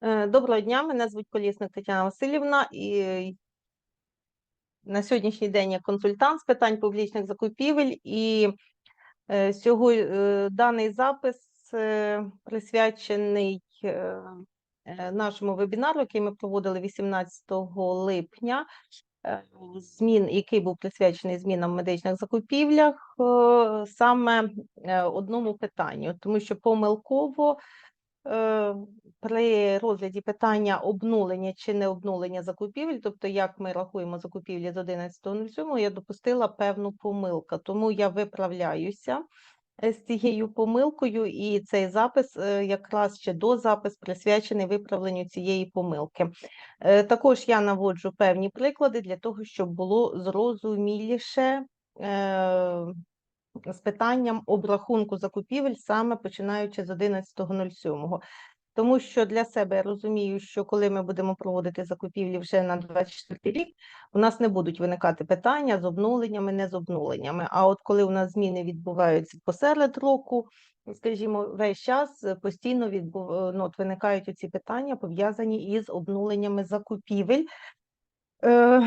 Е, Доброго дня, мене звуть Колісник Тетяна Васильівна, і на сьогоднішній день я консультант з питань публічних закупівель. І е, сьогодні даний запис е, присвячений е, е, нашому вебінару, який ми проводили 18 липня. е, Змін, який був присвячений змінам в медичних закупівлях, е, саме е, одному питанню, тому що помилково е, при розгляді питання обнулення чи не обнулення закупівель, тобто як ми рахуємо закупівлі з 11.07, я допустила певну помилку, тому я виправляюся е, з цією помилкою, і цей запис е, якраз ще до запис присвячений виправленню цієї помилки. Е, Також я наводжу певні приклади для того, щоб було зрозуміліше. З питанням обрахунку закупівель саме починаючи з 11.07. Тому що для себе я розумію, що коли ми будемо проводити закупівлі вже на 24 рік, у нас не будуть виникати питання з обнуленнями, не з обнуленнями. А от коли у нас зміни відбуваються посеред року, скажімо, весь час постійно відбув... ну, от виникають ці питання, пов'язані із обнуленнями закупівель. Е,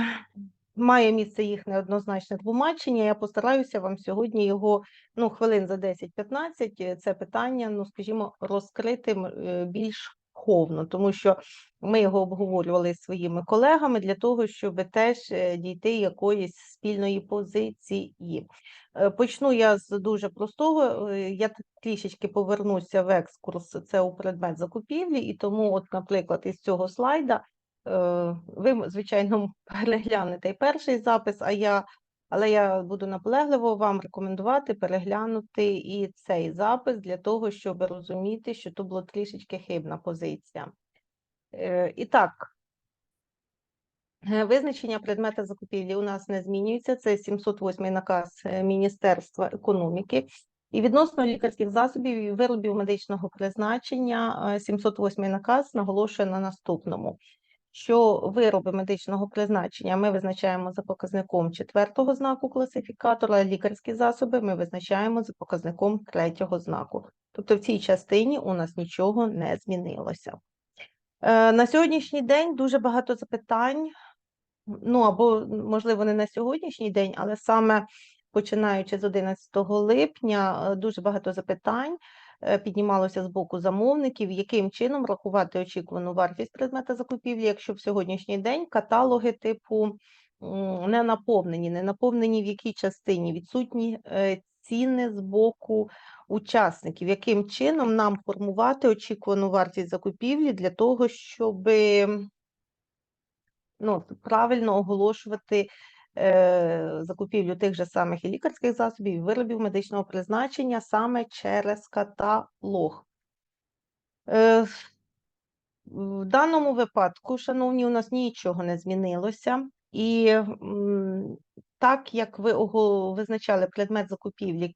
Має місце їх неоднозначне тлумачення. Я постараюся вам сьогодні його ну, хвилин за 10-15 е, це питання, ну скажімо, розкрити е, більш повно, тому що ми його обговорювали зі своїми колегами для того, щоб теж е, дійти якоїсь спільної позиції. Почну я з дуже простого. Я трішечки повернуся в екскурс, це у предмет закупівлі, і тому, от, наприклад, із цього слайда. Е, Ви, звичайно, переглянете і перший запис, а я, але я буду наполегливо вам рекомендувати переглянути і цей запис для того, щоб розуміти, що тут була трішечки хибна позиція. Е, І так, е, визначення предмета закупівлі у нас не змінюється. Це 708 наказ Міністерства економіки. І відносно лікарських засобів і виробів медичного призначення е, 708 наказ наголошує на наступному що вироби медичного призначення ми визначаємо за показником четвертого знаку класифікатора, лікарські засоби ми визначаємо за показником третього знаку. Тобто в цій частині у нас нічого не змінилося. Е, На сьогоднішній день дуже багато запитань, ну або, можливо, не на сьогоднішній день, але саме починаючи з 11 липня, е, дуже багато запитань піднімалося з боку замовників, яким чином рахувати очікувану вартість предмета закупівлі, якщо в сьогоднішній день каталоги типу не наповнені, не наповнені в якій частині? Відсутні е, ціни з боку учасників, яким чином нам формувати очікувану вартість закупівлі для того, щоб ну, правильно оголошувати е, закупівлю тих же самих і лікарських засобів, і виробів медичного призначення саме через каталог. Е, в даному випадку, шановні, у нас нічого не змінилося. І так як ви визначали предмет закупівлі е,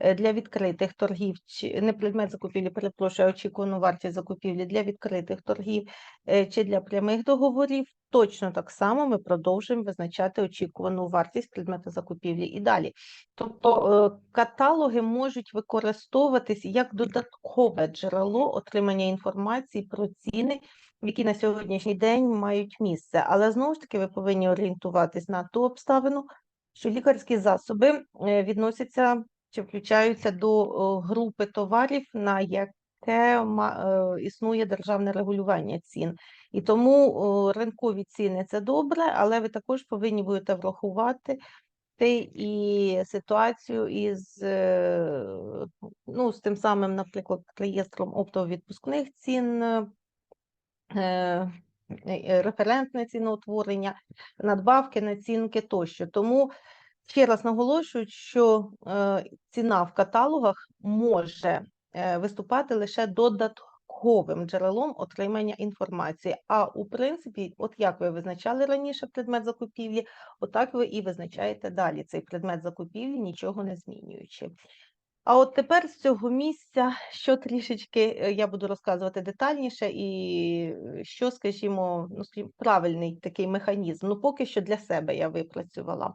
для відкритих торгів, чи не предмет закупівлі, перепрошую, а очікувану вартість закупівлі для відкритих торгів е, чи для прямих договорів, точно так само ми продовжуємо визначати очікувану вартість предмета закупівлі і далі. Тобто е, каталоги можуть використовуватись як додаткове джерело отримання інформації про ціни, які на сьогоднішній день мають місце. Але знову ж таки ви повинні орієнтуватись на ту обставину, що лікарські засоби е, відносяться чи включаються до групи товарів, на яке е, існує державне регулювання цін. І тому ринкові ціни це добре, але ви також повинні будете врахувати ти і ситуацію із е, ну, з тим самим, наприклад, реєстром оптово-відпускних цін, е, референтне ціноутворення, надбавки, націнки тощо. Тому ще раз наголошую, що е, ціна в каталогах може е, виступати лише додатковим джерелом отримання інформації. А у принципі, от як ви визначали раніше предмет закупівлі, отак ви і визначаєте далі цей предмет закупівлі, нічого не змінюючи. А от тепер з цього місця, що трішечки е, я буду розказувати детальніше, і що, скажімо, ну, правильний такий механізм. Ну, поки що для себе я випрацювала.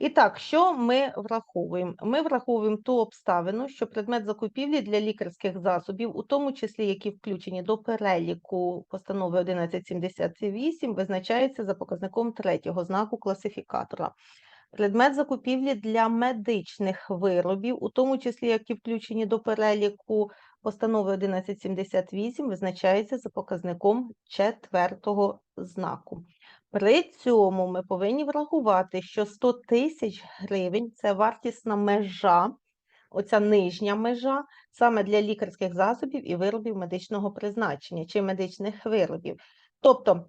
І так, що ми враховуємо? Ми враховуємо ту обставину, що предмет закупівлі для лікарських засобів, у тому числі які включені до переліку постанови 1178, визначається за показником третього знаку класифікатора. Предмет закупівлі для медичних виробів, у тому числі які включені до переліку постанови 1178, визначається за показником четвертого знаку. При цьому ми повинні врахувати, що 100 тисяч гривень це вартісна межа, оця нижня межа, саме для лікарських засобів і виробів медичного призначення чи медичних виробів. Тобто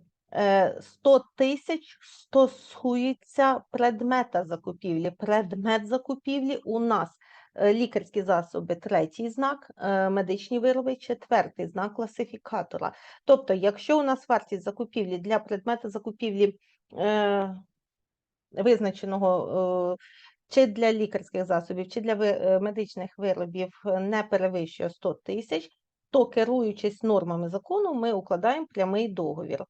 100 тисяч стосується предмета закупівлі. Предмет закупівлі у нас е, лікарські засоби третій знак, е, медичні вироби четвертий знак класифікатора. Тобто, якщо у нас вартість закупівлі для предмета закупівлі е, визначеного е, чи для лікарських засобів, чи для е, медичних виробів е, не перевищує 100 тисяч, то керуючись нормами закону, ми укладаємо прямий договір.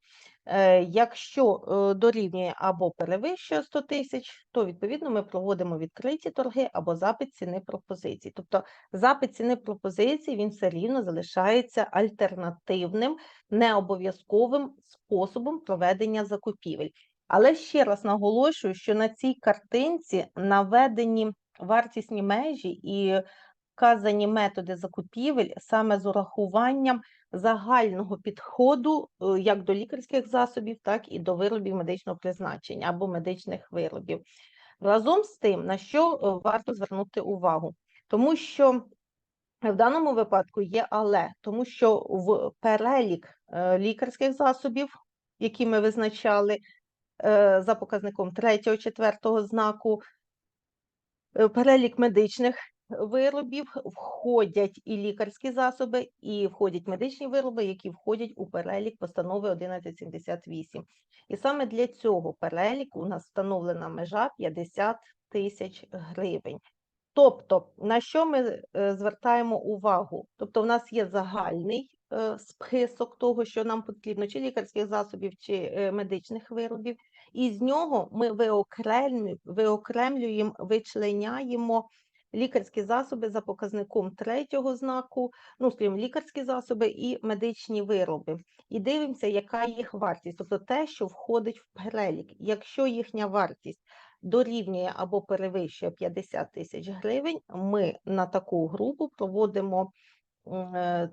Е, Якщо е, дорівнює або перевищує 100 тисяч, то відповідно ми проводимо відкриті торги або запит ціни пропозицій. Тобто запит ціни пропозицій він все рівно залишається альтернативним, необов'язковим способом проведення закупівель. Але ще раз наголошую, що на цій картинці наведені вартісні межі і вказані методи закупівель саме з урахуванням загального підходу е, як до лікарських засобів, так і до виробів медичного призначення або медичних виробів. Разом з тим, на що е, варто звернути увагу, тому що в даному випадку є але, тому що в перелік е, лікарських засобів, які ми визначали за показником 3-4 знаку, перелік медичних виробів входять і лікарські засоби, і входять медичні вироби, які входять у перелік постанови 1178. І саме для цього переліку у нас встановлена межа 50 тисяч гривень. Тобто, на що ми е, звертаємо увагу? Тобто, в нас є загальний е, список того, що нам потрібно, чи лікарських засобів, чи е, медичних виробів, і з нього ми виокремлю- виокремлюємо, вичленяємо лікарські засоби за показником третього знаку, ну, скажімо, лікарські засоби і медичні вироби. І дивимося, яка їх вартість, тобто те, що входить в перелік. Якщо їхня вартість дорівнює або перевищує 50 тисяч гривень, ми на таку групу проводимо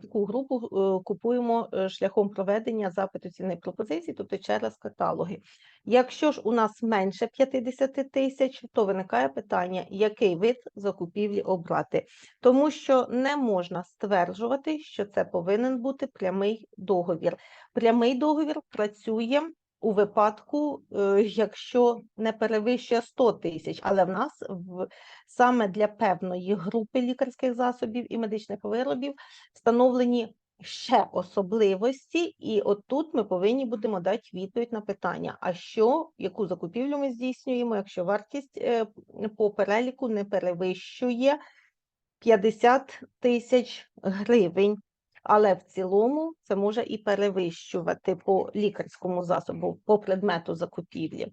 таку групу е, купуємо е, шляхом проведення запиту ціни пропозицій, тобто через каталоги. Якщо ж у нас менше 50 тисяч, то виникає питання, який вид закупівлі обрати, тому що не можна стверджувати, що це повинен бути прямий договір. Прямий договір працює у випадку, е, якщо не перевищує 100 тисяч, але в нас в, саме для певної групи лікарських засобів і медичних виробів встановлені ще особливості, і отут ми повинні будемо дати відповідь на питання: а що, яку закупівлю ми здійснюємо, якщо вартість е, по переліку не перевищує 50 тисяч гривень. Але в цілому це може і перевищувати по лікарському засобу, по предмету закупівлі.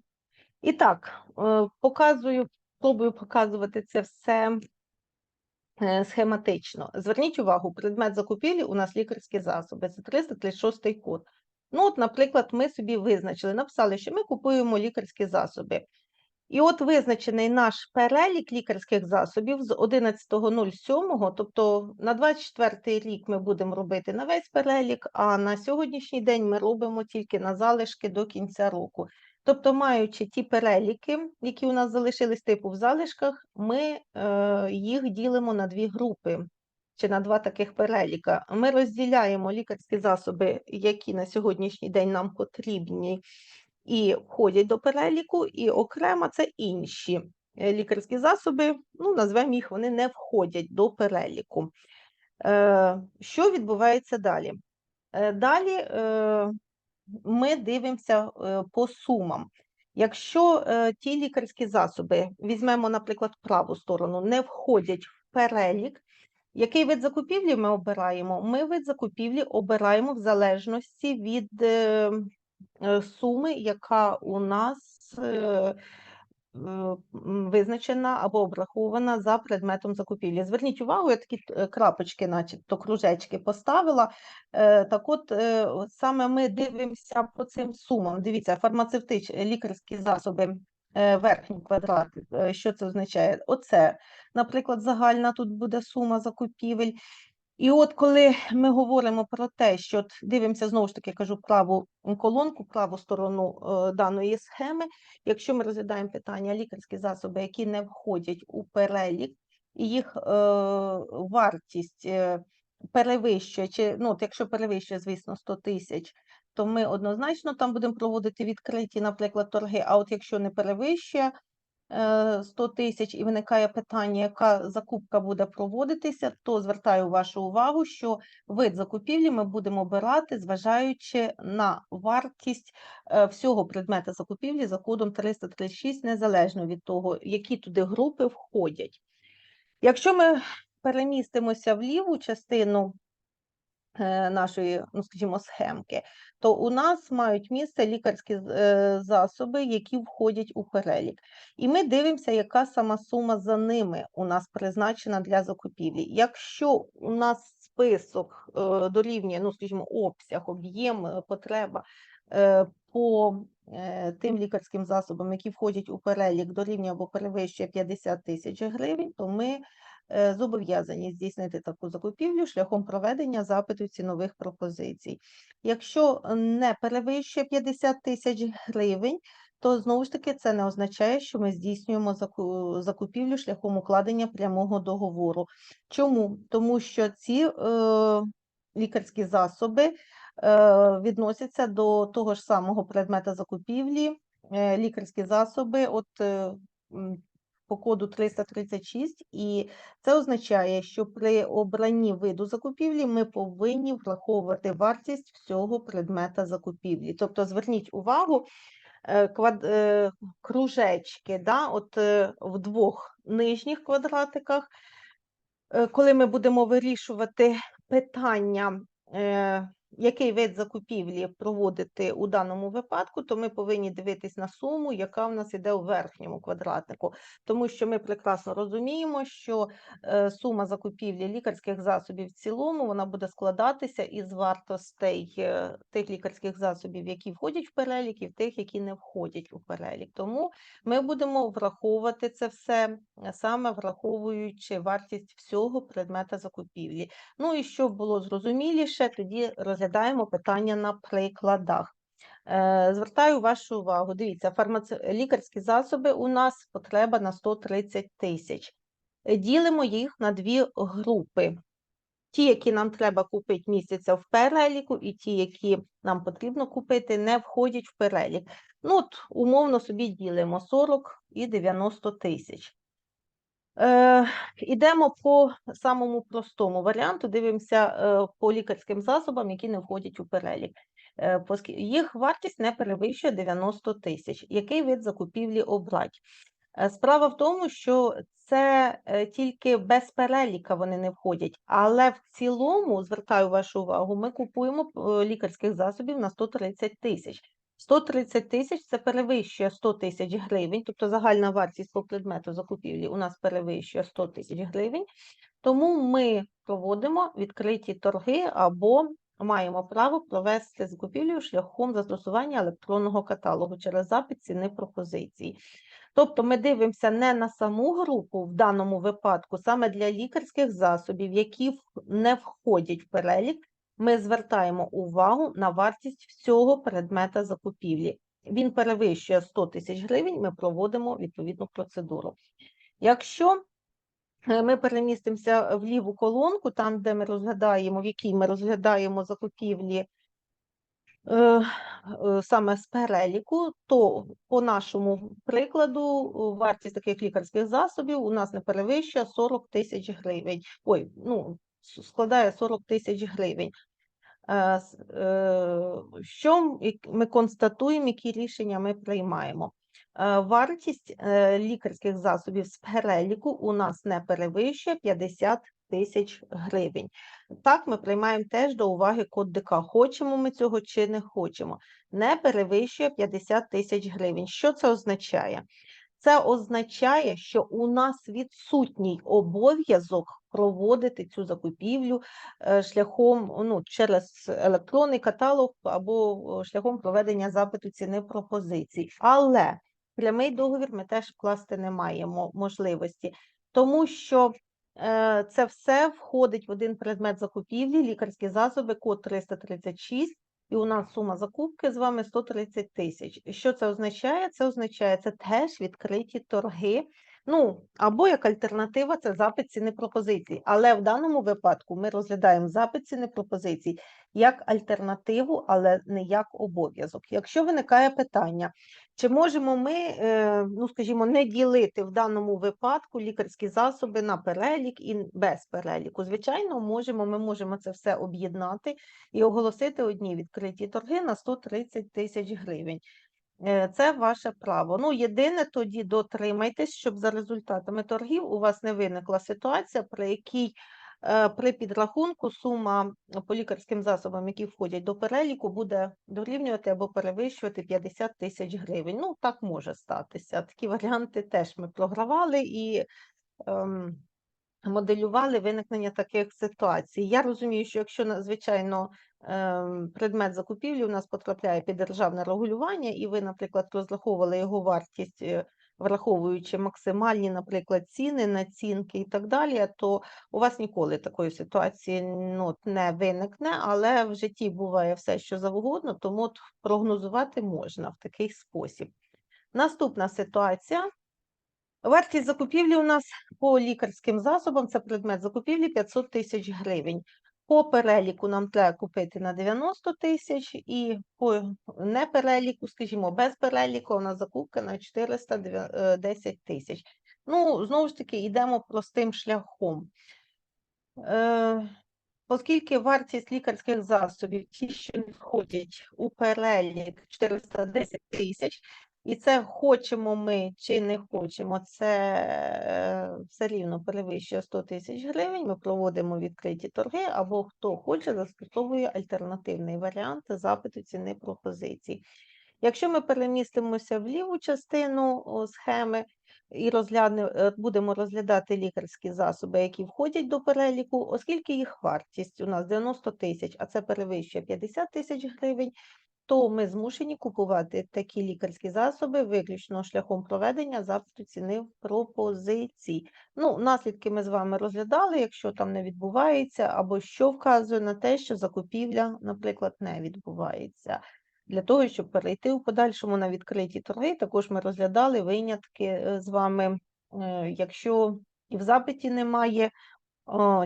І так, е, показую, пробую показувати це все е, схематично. Зверніть увагу, предмет закупівлі у нас лікарські засоби, це 336 код. Ну, от, наприклад, ми собі визначили, написали, що ми купуємо лікарські засоби. І от визначений наш перелік лікарських засобів з 11.07, тобто на 24 рік ми будемо робити на весь перелік, а на сьогоднішній день ми робимо тільки на залишки до кінця року. Тобто, маючи ті переліки, які у нас залишились типу в залишках, ми е, їх ділимо на дві групи чи на два таких переліка. Ми розділяємо лікарські засоби, які на сьогоднішній день нам потрібні і входять до переліку, і окремо це інші е, лікарські засоби, ну, назвемо їх, вони не входять до переліку. Е, Що відбувається далі? Е, Далі ми дивимося по сумам. Якщо ті лікарські засоби, візьмемо, наприклад, праву сторону, не входять в перелік, який вид закупівлі ми обираємо? Ми вид закупівлі обираємо в залежності від суми, яка у нас е, визначена або обрахована за предметом закупівлі. Зверніть увагу, я такі е, крапочки, начебто кружечки поставила. Е, Так от, е, саме ми дивимося по цим сумам. Дивіться, фармацевтичні лікарські засоби, е, верхній квадрат, е, що це означає? Оце, наприклад, загальна тут буде сума закупівель. І от коли ми говоримо про те, що от дивимося знову ж таки, кажу праву колонку, праву сторону е, даної схеми, якщо ми розглядаємо питання лікарські засоби, які не входять у перелік, і їх е, вартість е, перевищує, чи ну, от якщо перевищує, звісно, 100 тисяч, то ми однозначно там будемо проводити відкриті, наприклад, торги. А от якщо не перевищує, 100 тисяч і виникає питання, яка закупка буде проводитися, то звертаю вашу увагу, що вид закупівлі ми будемо обирати, зважаючи на вартість е, всього предмета закупівлі за кодом 336, незалежно від того, які туди групи входять. Якщо ми перемістимося в ліву частину е, нашої, ну скажімо, схемки, то у нас мають місце лікарські е, засоби, які входять у перелік. І ми дивимося, яка сама сума за ними у нас призначена для закупівлі. Якщо у нас список е, дорівнює, ну скажімо, обсяг, об'єм, е, потреба е, по е, тим лікарським засобам, які входять у перелік дорівнює або перевищує 50 тисяч гривень, то ми е, зобов'язані здійснити таку закупівлю шляхом проведення запиту цінових пропозицій. Якщо не перевищує 50 тисяч гривень, то знову ж таки це не означає, що ми здійснюємо закупівлю шляхом укладення прямого договору. Чому? Тому що ці е, лікарські засоби е, відносяться до того ж самого предмета закупівлі, е, лікарські засоби, от е, по коду 336, і це означає, що при обранні виду закупівлі ми повинні враховувати вартість всього предмета закупівлі. Тобто зверніть увагу, е, квад... е, кружечки, да, от е, в двох нижніх квадратиках, коли ми будемо вирішувати питання, який вид закупівлі проводити у даному випадку, то ми повинні дивитись на суму, яка в нас іде у верхньому квадратику, тому що ми прекрасно розуміємо, що е, сума закупівлі лікарських засобів в цілому вона буде складатися із вартостей е, тих лікарських засобів, які входять в перелік, і тих, які не входять у перелік. Тому ми будемо враховувати це все саме враховуючи вартість всього предмета закупівлі. Ну і щоб було зрозуміліше, тоді розглядаємо питання на прикладах. Е, Звертаю вашу увагу. Дивіться, фармаце... лікарські засоби у нас потреба на 130 тисяч. Ділимо їх на дві групи. Ті, які нам треба купити місяця в переліку, і ті, які нам потрібно купити, не входять в перелік. Ну, от, умовно собі ділимо 40 і 90 тисяч. Е, Ідемо по самому простому варіанту, дивимося е, по лікарським засобам, які не входять у перелік. Е, Їх вартість не перевищує 90 тисяч. Який вид закупівлі обрати? Е, Справа в тому, що це е, тільки без переліка вони не входять, але в цілому, звертаю вашу увагу, ми купуємо е, лікарських засобів на 130 тисяч. 130 тисяч це перевищує 100 тисяч гривень, тобто загальна вартість по предмету закупівлі у нас перевищує 100 тисяч гривень, тому ми проводимо відкриті торги або маємо право провести закупівлю шляхом застосування електронного каталогу через запит ціни пропозицій. Тобто ми дивимося не на саму групу в даному випадку, саме для лікарських засобів, які не входять в перелік, ми звертаємо увагу на вартість всього предмета закупівлі. Він перевищує 100 тисяч гривень, ми проводимо відповідну процедуру. Якщо е, ми перемістимося в ліву колонку, там, де ми розглядаємо, в якій ми розглядаємо закупівлі е, е, саме з переліку, то по нашому прикладу вартість таких лікарських засобів у нас не перевищує 40 тисяч гривень. Ой, ну, складає 40 тисяч гривень. Е, Що ми констатуємо, які рішення ми приймаємо? Вартість е, лікарських засобів з переліку у нас не перевищує 50 тисяч гривень. Так, ми приймаємо теж до уваги код ДК. Хочемо ми цього чи не хочемо. Не перевищує 50 тисяч гривень. Що це означає? Це означає, що у нас відсутній обов'язок проводити цю закупівлю е, шляхом ну, через електронний каталог або шляхом проведення запиту ціни пропозицій. Але прямий договір ми теж вкласти не маємо можливості, тому що е, це все входить в один предмет закупівлі, лікарські засоби, код 336, і у нас сума закупки з вами 130 тисяч. Що це означає? Це означає, це теж відкриті торги. Ну, або як альтернатива, це запит ціни пропозицій. Але в даному випадку ми розглядаємо запит ціни пропозицій як альтернативу, але не як обов'язок. Якщо виникає питання, чи можемо ми, е, ну скажімо, не ділити в даному випадку лікарські засоби на перелік і без переліку? Звичайно, можемо, ми можемо це все об'єднати і оголосити одні відкриті торги на 130 тисяч гривень. Е, Це ваше право. Ну, єдине тоді дотримайтесь, щоб за результатами торгів у вас не виникла ситуація, при якій е, при підрахунку сума по лікарським засобам, які входять до переліку, буде дорівнювати або перевищувати 50 тисяч гривень. Ну, так може статися. Такі варіанти теж ми програвали і ем, моделювали виникнення таких ситуацій. Я розумію, що якщо на- звичайно ем, предмет закупівлі у нас потрапляє під державне регулювання, і ви, наприклад, розраховували його вартість, е, враховуючи максимальні, наприклад, ціни, націнки і так далі, то у вас ніколи такої ситуації ну, не виникне, але в житті буває все, що завгодно, тому прогнозувати можна в такий спосіб. Наступна ситуація. Вартість закупівлі у нас по лікарським засобам це предмет закупівлі 500 тисяч гривень. По переліку нам треба купити на 90 тисяч, і по непереліку, скажімо, без переліку, у нас закупка на 410 тисяч. Ну, знову ж таки, йдемо простим шляхом. Е, Оскільки вартість лікарських засобів, ті, що входять у перелік 410 тисяч, і це хочемо ми чи не хочемо, це е, все рівно перевищує 100 тисяч гривень. Ми проводимо відкриті торги, або хто хоче, застосовує альтернативний варіант запиту ціни пропозицій. Якщо ми перемістимося в ліву частину схеми і розгляне, е, будемо розглядати лікарські засоби, які входять до переліку, оскільки їх вартість у нас 90 тисяч, а це перевищує 50 тисяч гривень, то ми змушені купувати такі лікарські засоби виключно шляхом проведення запиту ціни в пропозицій. Ну, наслідки ми з вами розглядали, якщо там не відбувається, або що вказує на те, що закупівля, наприклад, не відбувається. Для того, щоб перейти у подальшому на відкриті торги, також ми розглядали винятки е, з вами, е, якщо і в запиті немає,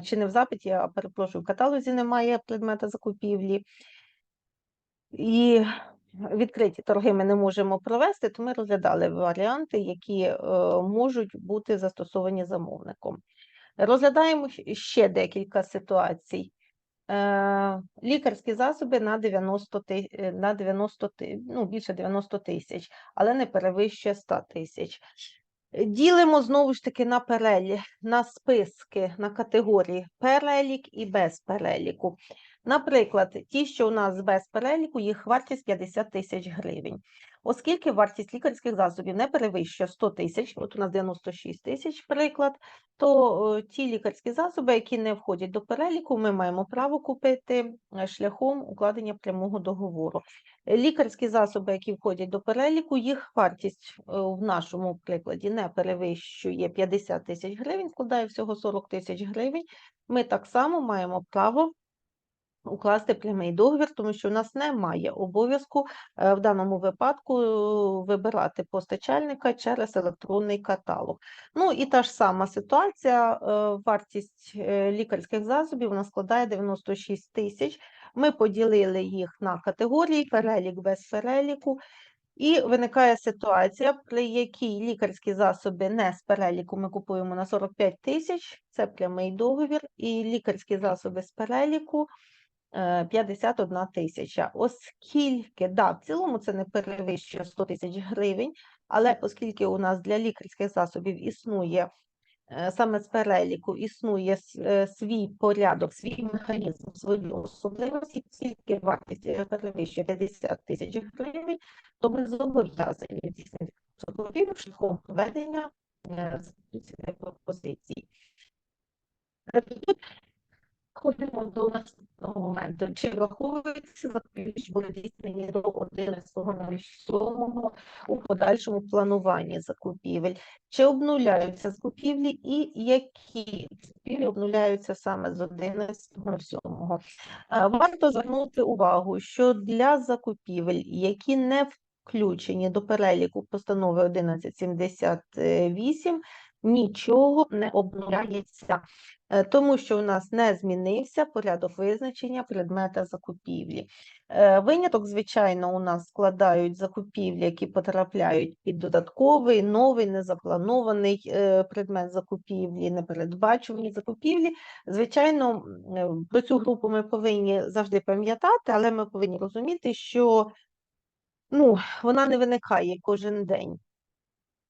чи не в запиті, а перепрошую, в каталозі немає предмета закупівлі, і відкриті торги ми не можемо провести, то ми розглядали варіанти, які е, можуть бути застосовані замовником. Розглядаємо ще декілька ситуацій. Е, Лікарські засоби на 90 ти- е, на 90 ну, більше 90 тисяч, але не перевищує 100 тисяч. Ділимо знову ж таки на перелік, на списки, на категорії перелік і без переліку. Наприклад, ті, що у нас без переліку, їх вартість 50 тисяч гривень. Оскільки вартість лікарських засобів не перевищує 100 тисяч, от у нас 96 тисяч приклад, то ті лікарські засоби, які не входять до переліку, ми маємо право купити е, шляхом укладення прямого договору. Лікарські засоби, які входять до переліку, їх вартість е, в нашому прикладі не перевищує 50 тисяч гривень, складає всього 40 тисяч гривень. Ми так само маємо право укласти прямий договір, тому що у нас немає обов'язку е, в даному випадку е, вибирати постачальника через електронний каталог. Ну і та ж сама ситуація, е, вартість лікарських засобів вона складає 96 тисяч. Ми поділили їх на категорії, перелік без переліку. І виникає ситуація, при якій лікарські засоби не з переліку ми купуємо на 45 тисяч, це прямий договір, і лікарські засоби з переліку 51 тисяча. Оскільки, да, в цілому це не перевищує 100 тисяч гривень, але оскільки у нас для лікарських засобів існує е, саме з переліку існує е, свій порядок, свій механізм, свої особливості, тільки вартість е, перевищує 50 тисяч гривень, то ми зобов'язані здійснити закупівлю шляхом проведення е. Е, Тут ходимо до наступного моменту. Чи враховуються закупівлі, були здійснені до 11.07 у подальшому плануванні закупівель? Чи обнуляються закупівлі і які закупівлі обнуляються саме з 11.07? Е, Варто звернути увагу, що для закупівель, які не включені до переліку постанови 1178, нічого не обнуляється, е, тому що у нас не змінився порядок визначення предмета закупівлі. Е, Виняток, звичайно, у нас складають закупівлі, які потрапляють під додатковий, новий, незапланований е, предмет закупівлі, непередбачувані закупівлі. Звичайно, про цю групу ми повинні завжди пам'ятати, але ми повинні розуміти, що ну, вона не виникає кожен день.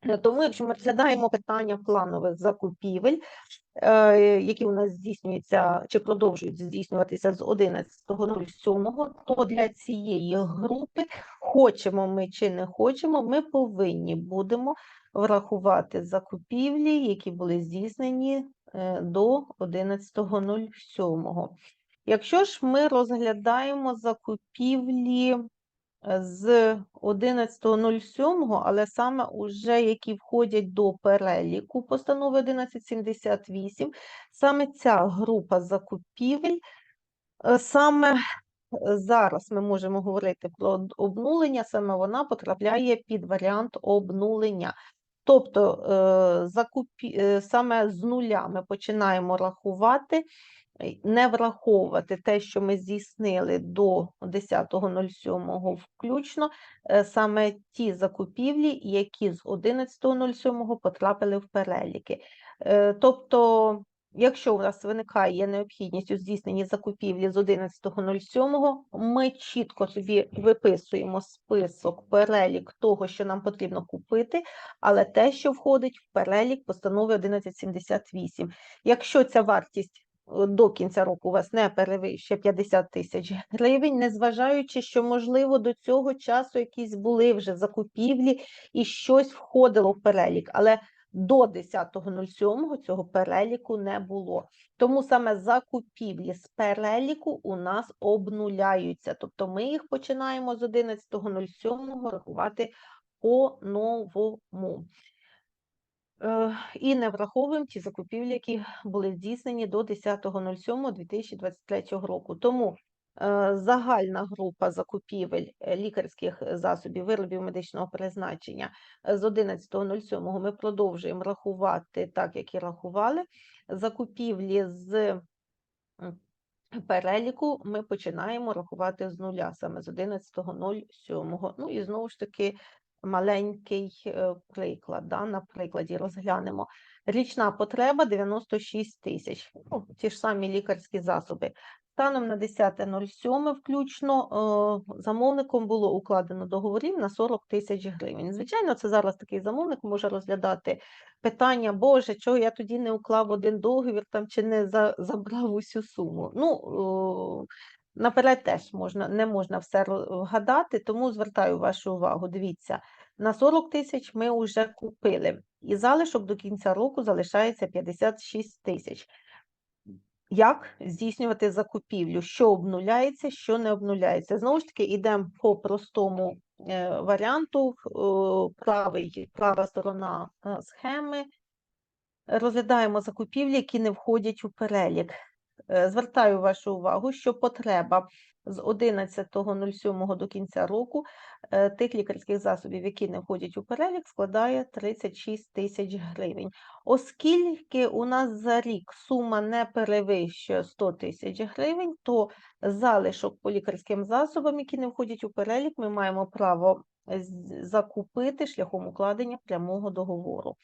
Е, Тому, якщо ми розглядаємо питання планових закупівель, е, які у нас здійснюються чи продовжують здійснюватися з 11.07, то для цієї групи, хочемо ми чи не хочемо, ми повинні будемо врахувати закупівлі, які були здійснені е, до 11.07. Якщо ж ми розглядаємо закупівлі з 11.07, але саме уже які входять до переліку постанови 1178, саме ця група закупівель, е, саме е, зараз ми можемо говорити про обнулення, саме вона потрапляє під варіант обнулення. Тобто е, закупі... саме з нуля ми починаємо рахувати, не враховувати те, що ми здійснили до 10.07 включно, е, саме ті закупівлі, які з 11.07 потрапили в переліки. Е, Тобто, якщо у нас виникає необхідність у здійсненні закупівлі з 11.07, ми чітко собі виписуємо список, перелік того, що нам потрібно купити, але те, що входить в перелік постанови 1178. Якщо ця вартість до кінця року у вас не перевищує 50 тисяч гривень, незважаючи, що, можливо, до цього часу якісь були вже закупівлі і щось входило в перелік, але до 10.07 цього переліку не було. Тому саме закупівлі з переліку у нас обнуляються. Тобто ми їх починаємо з 11.07 рахувати по-новому. Е, І не враховуємо ті закупівлі, які були здійснені до 10.07.2023 року. Тому е, загальна група закупівель е, лікарських засобів, виробів медичного призначення з 11.07 ми продовжуємо рахувати так, як і рахували. Закупівлі з переліку ми починаємо рахувати з нуля, саме з 11.07. Ну і знову ж таки маленький е, приклад. Да? На прикладі розглянемо. Річна потреба 96 тисяч. Ну, ті ж самі лікарські засоби. Станом на 10.07 включно е, замовником було укладено договорів на 40 тисяч гривень. Звичайно, це зараз такий замовник може розглядати питання, Боже, чого я тоді не уклав один договір там чи не забрав усю суму. Ну, е, наперед теж можна, не можна все вгадати, тому звертаю вашу увагу. Дивіться, на 40 тисяч ми вже купили, і залишок до кінця року залишається 56 тисяч. Як здійснювати закупівлю? Що обнуляється, що не обнуляється? Знову ж таки, йдемо по простому е, варіанту. е, Правий, права сторона е, схеми. Розглядаємо закупівлі, які не входять у перелік. Е, Звертаю вашу увагу, що потреба з 11.07 до кінця року е, тих лікарських засобів, які не входять у перелік, складає 36 тисяч гривень. Оскільки у нас за рік сума не перевищує 100 тисяч гривень, то залишок по лікарським засобам, які не входять у перелік, ми маємо право закупити шляхом укладення прямого договору.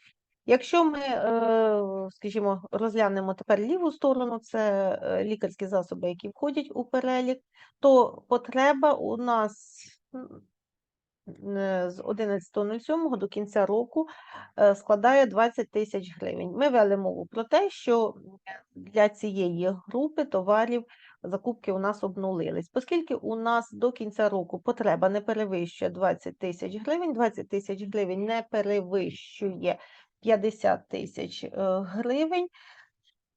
Якщо ми, е, скажімо, розглянемо тепер ліву сторону, це е, лікарські засоби, які входять у перелік, то потреба у нас е, з 11.07 до кінця року складає 20 тисяч гривень. Ми вели мову про те, що для цієї групи товарів закупки у нас обнулились. Оскільки у нас до кінця року потреба не перевищує 20 тисяч гривень, 20 тисяч гривень не перевищує 50 тисяч е, гривень.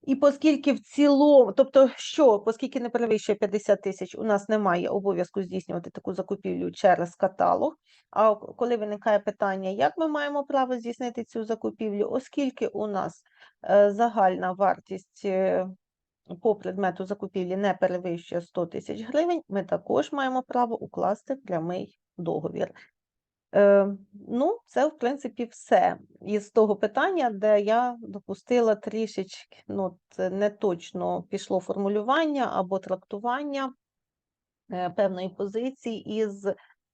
І оскільки в цілому, тобто що, оскільки не перевищує 50 тисяч, у нас немає обов'язку здійснювати таку закупівлю через каталог. А коли виникає питання, як ми маємо право здійснити цю закупівлю, оскільки у нас е, загальна вартість е, по предмету закупівлі не перевищує 100 тисяч гривень, ми також маємо право укласти прямий договір. Е, ну, це, в принципі, все із того питання, де я допустила трішечки, ну, не точно пішло формулювання або трактування е, певної позиції із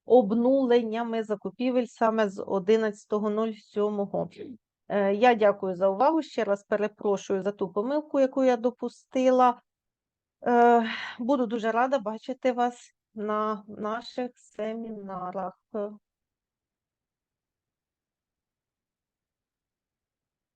обнуленнями закупівель саме з 11.07. Е, Я дякую за увагу. Ще раз перепрошую за ту помилку, яку я допустила. Буду дуже рада бачити вас на наших семінарах.